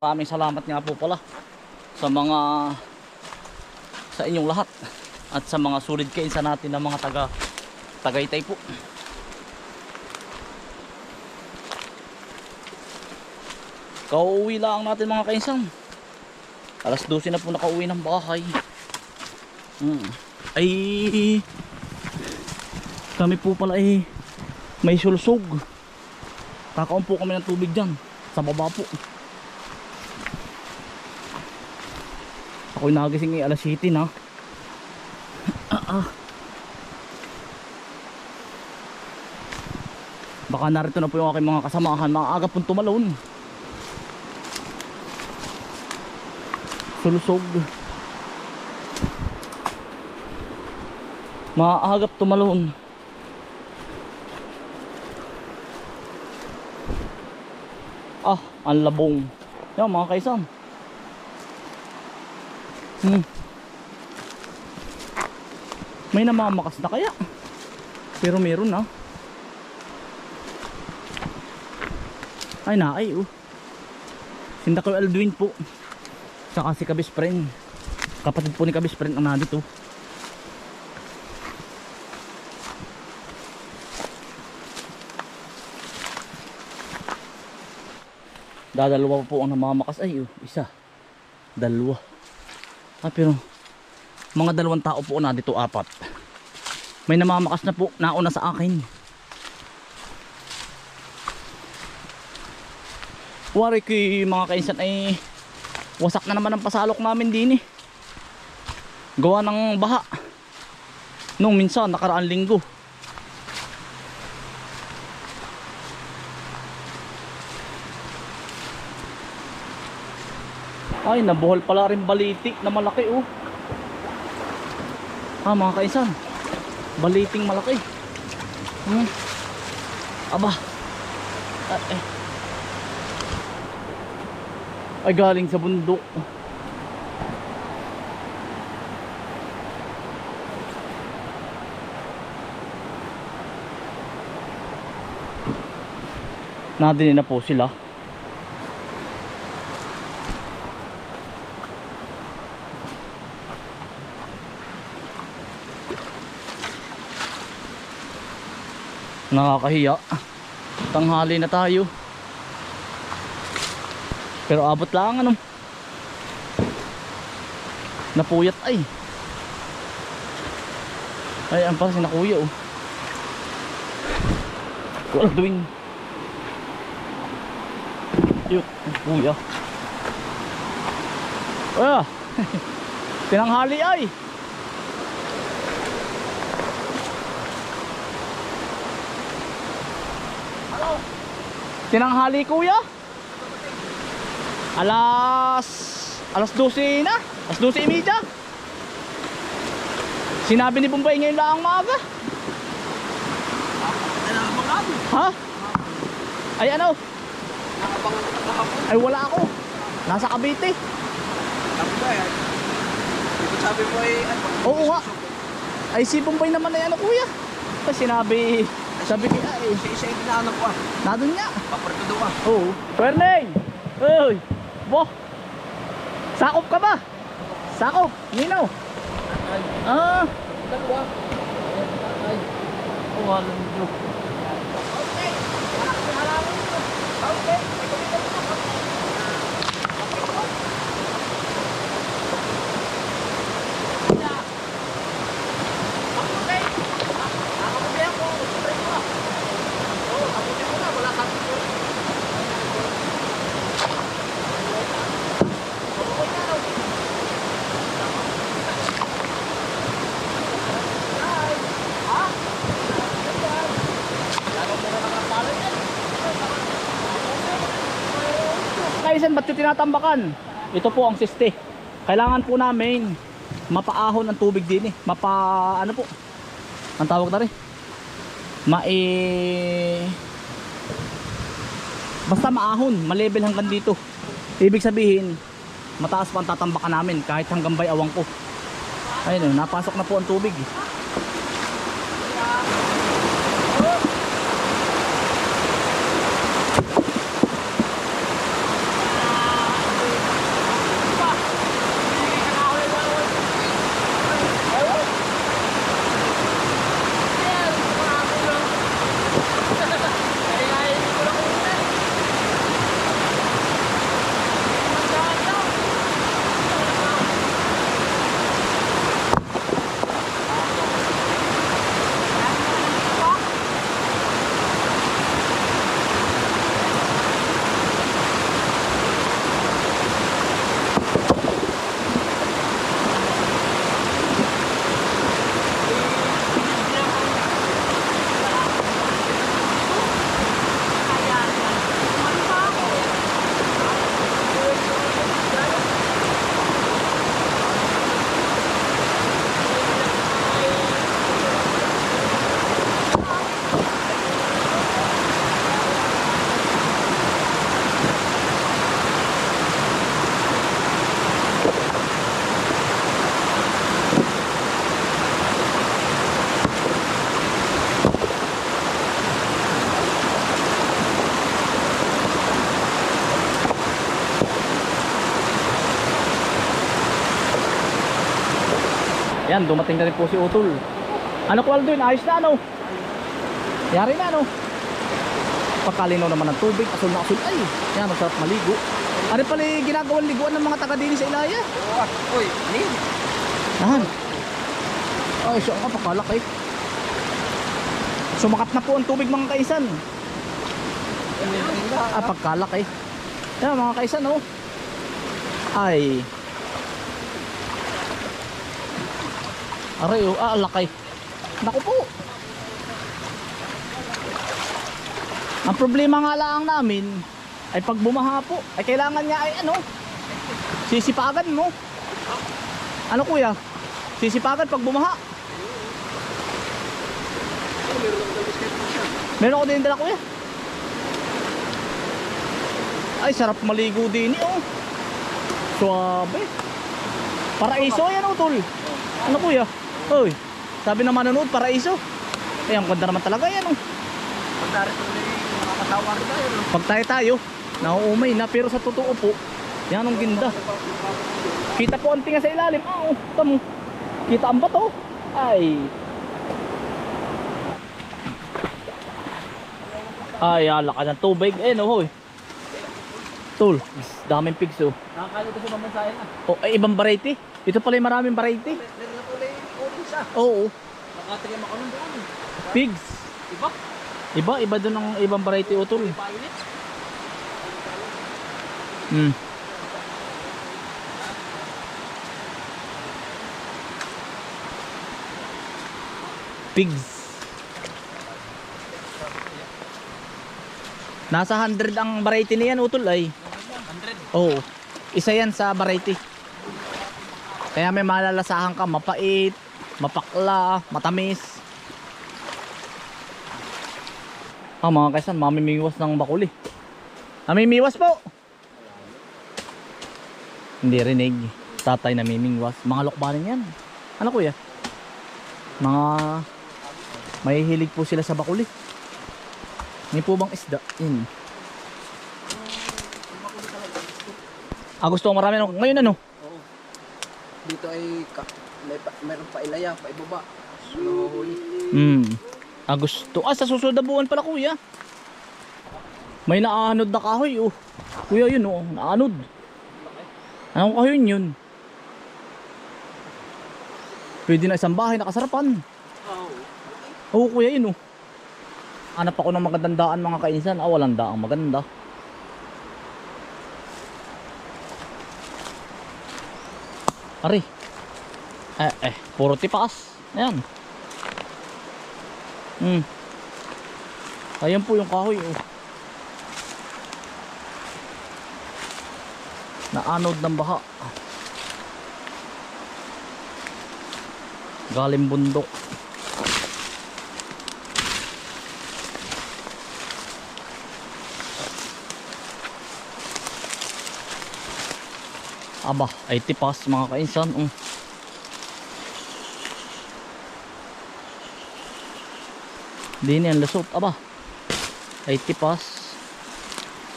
Maraming salamat nga po pala sa mga sa inyong lahat at sa mga solid kainsa natin ng mga taga Tagaytay po. Kauwi lang natin mga kainsan. Alas 12 na po nakauwi ng bahay. Hmm. Ay kami po pala eh may sulsog. Kakaon po kami ng tubig dyan sa baba po. Ako'y nagising eh alas 7 na. Ah. Baka narito na po yung aking mga kasamahan. Maaga pong tumalon. Sulusog. Maaagap tumalon. Ah, ang labong. Yan mga kaisan. Hmm. May namamakas na kaya. Pero meron na. Ay na ay oh. Sinda ko Aldwin po. Saka si Kabis Friend. Kapatid po ni Kabis Friend ang nandito. Dadalawa po ang namamakas. Ay, oh, isa. Dalawa. Ah, pero mga dalawang tao po na dito apat. May namamakas na po nauna sa akin. Wari ko mga kainsan ay wasak na naman ang pasalok namin din eh. Gawa ng baha. Nung minsan nakaraan linggo. Ay, nabuhol pala rin baliti na malaki oh. Ah, mga kaisan. Baliting malaki. Hmm. Aba. Ay, ay. Ay, galing sa bundok. Nadinin na po sila. Nakakahiya. Tanghali na tayo. Pero abot lang ano. Napuyat ay. Ay, ang pala si na kuya oh. Walang doing. Yuk, kuya. Ah, tinanghali ay. Tinanghali kuya? Alas alas 12 na. Alas 12 imida. Sinabi ni Bombay ngayon lang maaga. Ha? Ay ano? Ay wala ako. Nasa Cavite. Sabi mo ay ano? Oo nga. Ay si Bombay naman ay ano kuya. Kasi sinabi sabi ko ay Isa isa yung dinaanan ko ah. nadun nga. Paparto daw ah. Oo. Perneng! Uy! Bo! Sakop ka ba? Sakop! Nino! Ah! Dalawa. Ay. Oh, alam mo. Kaisan ba't tinatambakan? Ito po ang siste. Kailangan po namin mapaahon ang tubig din eh. Mapa ano po? Ang tawag na rin. Mai Basta maahon, malebel hanggang dito. Ibig sabihin, mataas pa ang tatambakan namin kahit hanggang bayawang ko. Ayun, napasok na po ang tubig. eh. Yan, dumating na rin po si Utol. Ano ko Aldo, ayos na ano? Yari na ano? Pagkalinaw naman ng tubig, asul na asul. Ay, yan, masarap maligo. Ano pala yung ginagawang liguan ng mga taga din sa Ilaya? Uy, nin. Nahan. Ay, siya ka, pakalak eh. Sumakat na po ang tubig mga kaisan. Ah, pagkalak eh. Yan mga kaisan oh. Ay. Aray oh, ah, lakay. Naku po. Ang problema nga lang namin ay pag bumaha po, ay kailangan niya ay ano, sisipagan mo. Ano kuya? Sisipagan pag bumaha. Meron ako din dala kuya. Ay, sarap maligo din eh, oh. Suabe. Paraiso yan, oh, tol. Ano kuya? Oy, sabi ng manonood, paraiso. Ay, ang ganda naman talaga yan, oh. Pag narito na yung mga kasama ko tayo. no? Pag tayo tayo, nauumay na, pero sa totoo po, yan ang ginda. Kita po ang tinga sa ilalim. Ah, oh, tamo. Kita ang bato. Ay. Ay, ala ka ng tubig. Eh, no, hoy. Tol, daming pigs, oh. Nakakalo ko sa mamansayan ah. Oh, ay, ibang variety. Ito pala yung maraming variety. Meron na po na yung kunin siya. Oo, Nakatingin ako nun doon. pigs. Diba? Iba, iba doon ang ibang variety, tol. Painit. Hmm. Pigs. Nasa 100 ang variety niyan utol ay. 100. Oo. Isa yan sa variety. Kaya may malalasahan ka mapait, mapakla, matamis. Ah mga kaisan, mamimiwas ng bakuli. Namimiwas po. Hindi rinig. Tatay namimingwas. Mga lokbanin yan. Ano kuya? Mga may hilig po sila sa bakuli. May po bang isda? Yun. Ah, gusto marami. ano? Ngayon ano? Dito ay ka, may pa, meron pa ilaya, pa ibaba. Sunuhuli. Hmm. Ah, gusto. Ah, sa susunod na buwan pala kuya. May naanod na kahoy oh. Kuya yun oh, naanod. Anong kahoy yun? Pwede na isang bahay nakasarapan. Oo. Oo kuya yun oh. Hanap ako ng magandang daan mga kainsan. Ah, walang daang maganda. Ari. Eh, eh, puro tipaas. Ayan. Hmm. Ayan po yung kahoy oh. Naanod ng baha. Galing bundok. Aba, ay tipas mga kainsan. Um. Di na yan lusot. Aba, ay tipas.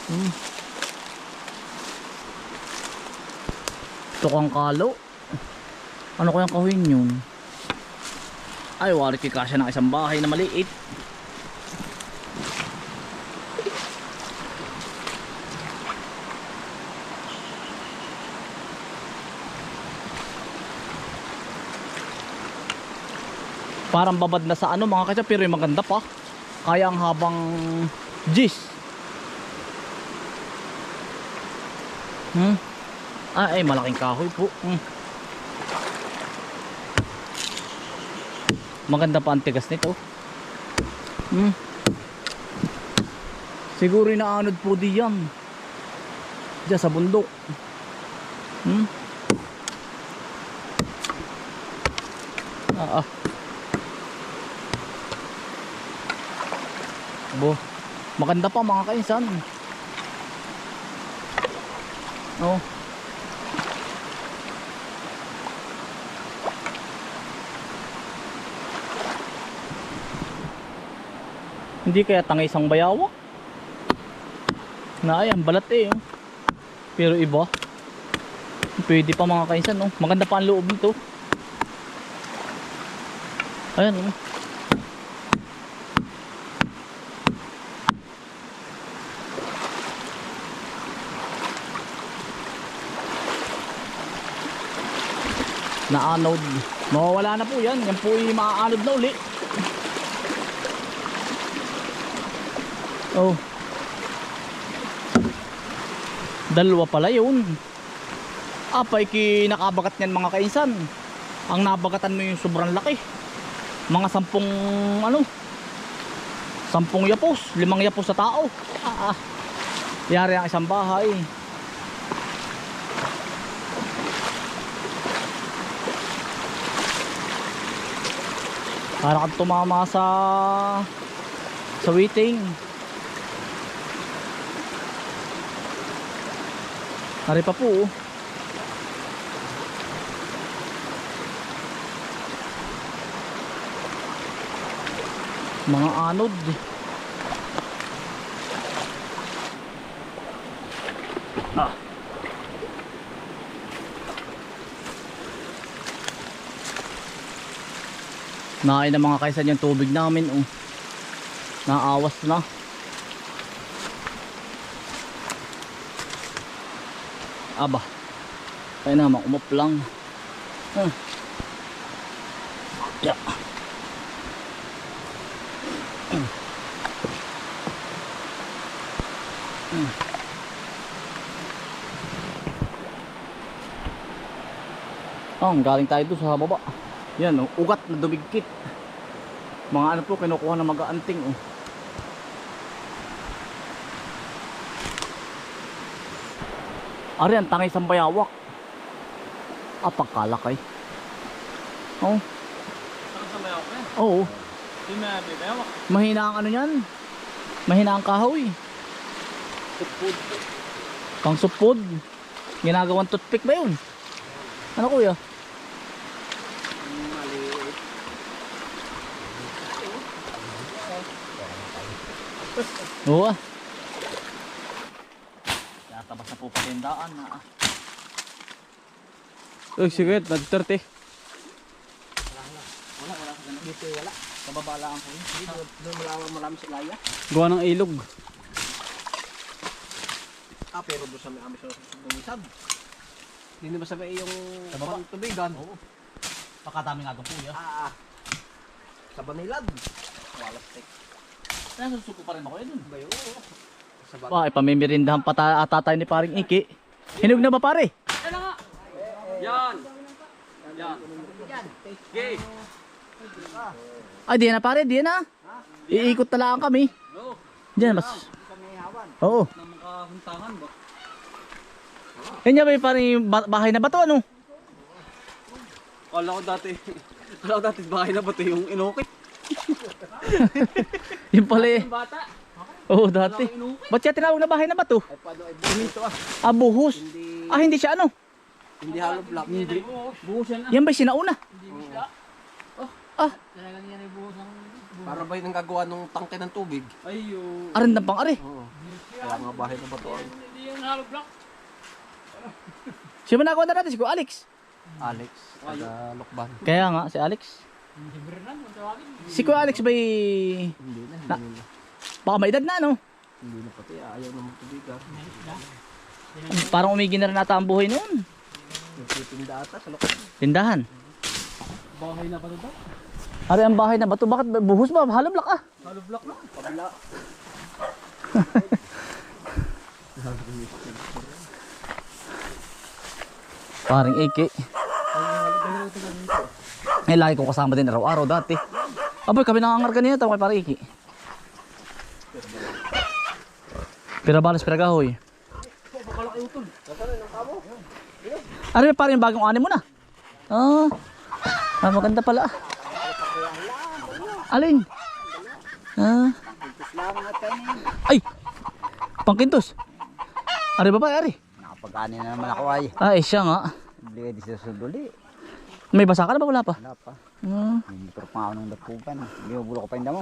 Hmm. Ito kang kalo. Ano kayang kawin yun? Ay, wari kikasya ng isang bahay na maliit. Parang babad na sa ano mga kasya pero yung maganda pa. Kaya ang habang gis. Hmm? Ah, eh malaking kahoy po. Hmm. Maganda pa ang tigas nito. Hmm. Siguro inaanod po di yan. Diyan sa bundok. Hmm. Ah, ah. Bo. Maganda pa mga kainsan. Oh. Hindi kaya tangay isang bayawa? Na ay, ang balat eh. oh. Pero iba. Pwede pa mga kainsan, no? Maganda pa ang loob nito. Ayan, oh. Na-anod. Mawawala na po yan. Yan po yung ma-anod na uli. Oh. Dalawa pala yun. Apay ki nakabagat niyan mga kainsan. Ang nabagatan mo yung sobrang laki. Mga sampung ano? Sampung yapos, limang yapos sa tao. Ah, ah. Yari ang isang bahay. Para kang tumama sa sa waiting. Nari pa po. oh. Mga anod. Ah. Nain na mga kaisan yung tubig namin. Oh. Naawas na. Aba. Kaya naman umap lang. Hmm. Yeah. Oh, galing tayo doon sa baba. Yan, oh, ugat na dumigkit. Mga ano po, kinukuha na mag-aanting. Oh. Ari, ang tangay sa bayawak. Ah, pagkalakay. Oh, Saan sa mayaw ka? oo. Di na bibewak. Mahina ang ano yan. Mahina ang kahoy. Tupod. Pang supod. Ginagawang toothpick ba yun? Ano kuya? Oo ah. Tatabas na po pala yung daan na ah. Uy, sige, nag-30. Wala, wala ka ganun. Dito wala. Sa baba lang po yun. Dito, doon malaman marami sa laya. Gawa ng ilog. Ah, pero doon sa may amis sa bumisag. Hindi ba sabi yung Sa baba? tubigan? Oo. Pakadami nga doon kuya. Ah, ah. Sa Banilad. Walastik. Nasusuko pa rin ako yun. Ba yun? Sa Pa, ipamimirindahan pa ta tatay ni paring Iki. Hinog na ba pare? Yan! Yan. Okay. Ay, di na pare, di na. Iikot na lang kami. No. Diyan, mas. Oo. Nang makahuntangan ba? Yan niya ba yung parang ba- bahay na ba to ano? Kala ko dati, kala ko dati bahay na ba ito yung inukit? Yung pala eh. Bata. Oo, dati. Ba't siya tinawag na bahay na ba to? Ay, paano ay bonito ah. Ah, buhos. Hindi, Ah, hindi siya ano? hindi hollow block. Hindi. Buhos yan ah. Yan ba yung sinauna? Ah, Para ba yung gagawa ng tangke ng tubig? Ay, yung... aran na pang ari. Oo. Kaya mga bahay na ba ito? ah? Hindi yung hollow block. Siya ba nagawa na natin? Si Kuya Alex. Alex, taga Lokban. Kaya nga, si Alex. Si Kuya Alex ba Hindi na, hindi na. Baka may edad na ano? Hindi na pati, ayaw na magtubigan. Parang umigi na rin nata ang buhay noon. Nagtitinda ata sa Lokban. Tindahan. Bahay na ba ito? Ari ang bahay na ba to? Bakit ba- buhos ba? Haloblak ah. Block na. Kabila. Paring Iki. Eh, lagi ko kasama din araw-araw dati. Abay, kami nangangar kanina tama kay paring Iki. Pira balas, pira gahoy. Ano yung parang yung bagong anim mo na? Ah, ah maganda pala. ah. Alin? Ah. Ay! Pangkintos. Ari ba ba, ari? Nakapag-ani na naman ako ay. Eh, siya nga. Bili di sa suduli. May basa ka na ba? Wala pa? Wala pa. Ah, May motor pa ako ng dapugan. Binubulo ko pa yung damo.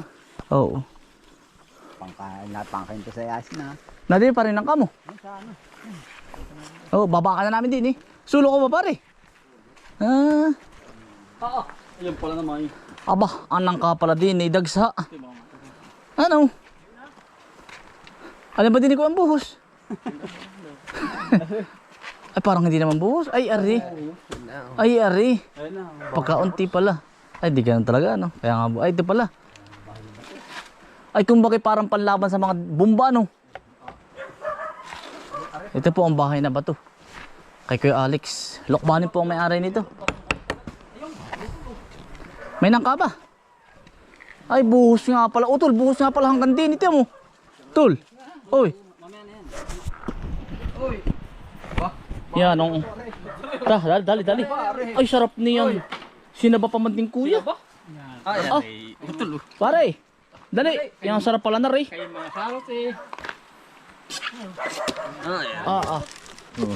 Oo. Pangkain na pangkain to sa yasin na. Nadin pa rin ang kamo. Sa ano? Oo, baba ka na namin din eh. Sulo ko ba pare? Ah, Oo. Ayun pala naman eh. Aba, anang ka pala din, eh, dagsa. Ano? Ano ba din ko ang buhos? Ay, parang hindi naman buhos. Ay, ari. Ay, ari. Pagkaunti pala. Ay, di ganun talaga, ano? Kaya nga, ay, ito pala. Ay, kung bakit parang panlaban sa mga bomba, no? Ito po ang bahay na bato. Kay Kuya Alex. Lokbanin po ang may-ari nito. May nangka ba? Ay, buhos nga pala. O, tol, buhos nga pala hanggang din. Ito mo. Tol. Oy. Yan, nung... Ta, dali, dali, dali. Ay, sarap niyan. Sinaba pa man din kuya. Ay, Ah, pare. Dali. Yan, sarap pala na rin. Kayo mga sarot eh. Ah, yan. Ah, ah.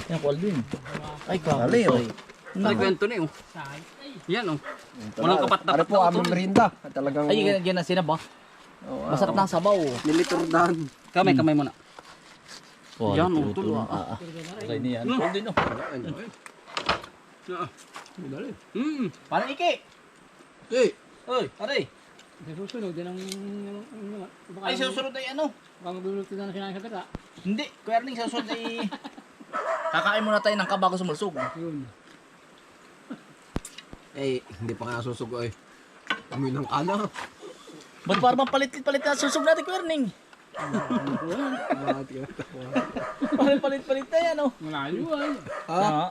Yan, kual din. Ay, kakal. Dali, oh. Naku. Ano kwento na yun? Yan oh. Walang kapat Ano po aming merinda? Talagang Ay, yan, yan ang sinaba. Masarap na ang sabaw. niliturdahan. Kamay, kamay mo na. Oh, Yan, ito, utol, ito. ah. Ah, ah. Okay niyan. Kual din, oh. Hmm. Parang iki. Eh, Oy, pare. Sa susunod, yan ang... Ay, susunod ay ano? Baka magluluto na sinabi sa pera. Hindi, Kuya Erling, sa susunod ay... Kakain muna tayo ng kabago sumulsog. Yun. eh, hindi pa nga susugo eh. Amoy ng kana. Ba't parang palit-palit na susog natin, Kuya Erling? Parang palit-palit na yan, oh. Malayo ay. Ha? Ah.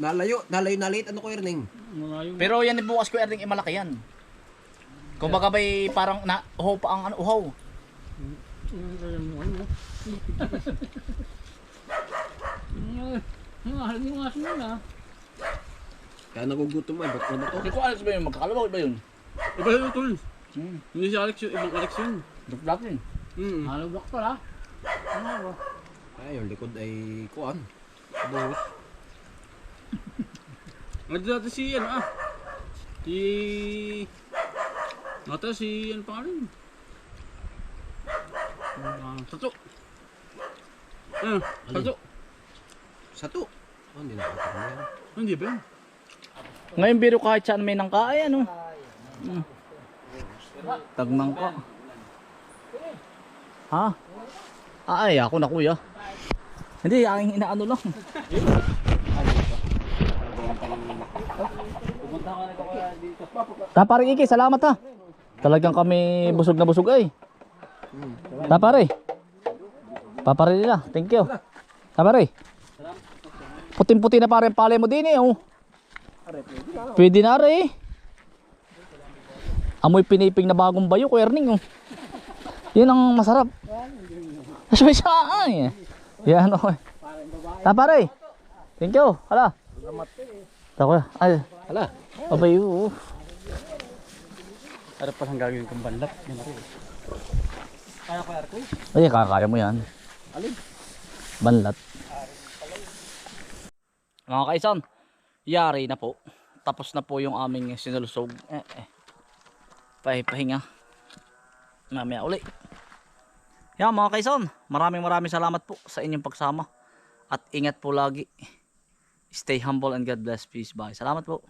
Nalayo, nalayo nalit. Ano ko Erning? Malayo. Pero yan bukas Kuya Erling, ay malaki yan. Kung baga ba'y parang na uhaw pa ang ano, uhaw. Ganyan mo, ano? Aso mo na. Kaya nagugutom ay. Ba't ano to? Hindi ko alam ba yun, magkakalawag ba yun? Iba yun, tol. Hmm. Hindi si Alex yun, ibang Alex yun. Duplat yun. Hmm. Halo block pala. Ano ba? Ay, yung likod ay kuan. Buhos. Ano dati si, ano ah? Si... Ata si, ano pangalan? Ah, Sato. Ah, Sato. Sato. Oh, hindi nakatawa yan. Hindi ba yun? Ngayon biro kahit saan may nangka, ay ano. Mm. Tagmang ka. Ha? Ah, ay, ako na kuya. Hindi, aking inaano lang. Tapare Iki, salamat ha. Talagang kami busog na busog ay. Tapare. Papare nila, thank you. Tapare. Puting-puti na pare palay mo din eh. Oh. Pwede na rin eh. Amoy piniping na bagong bayo, Kuya Erning. Oh. Yan ang masarap. Asya siya ay. Yan oh. Ta pare. Thank you. Hala. Tako. Ay. Hala. Abay. Ano pa ang gagawin kong banlat? Yan ako. Kaya ko Arko? Ay, kakaya mo yan. Alin? Banlat. Mga kaisan, yari na po. Tapos na po yung aming sinulusog. Eh, eh. Pahipahinga. Mamaya uli. Yan mga kaisan, maraming maraming salamat po sa inyong pagsama. At ingat po lagi. Stay humble and God bless. Peace. Bye. Salamat po.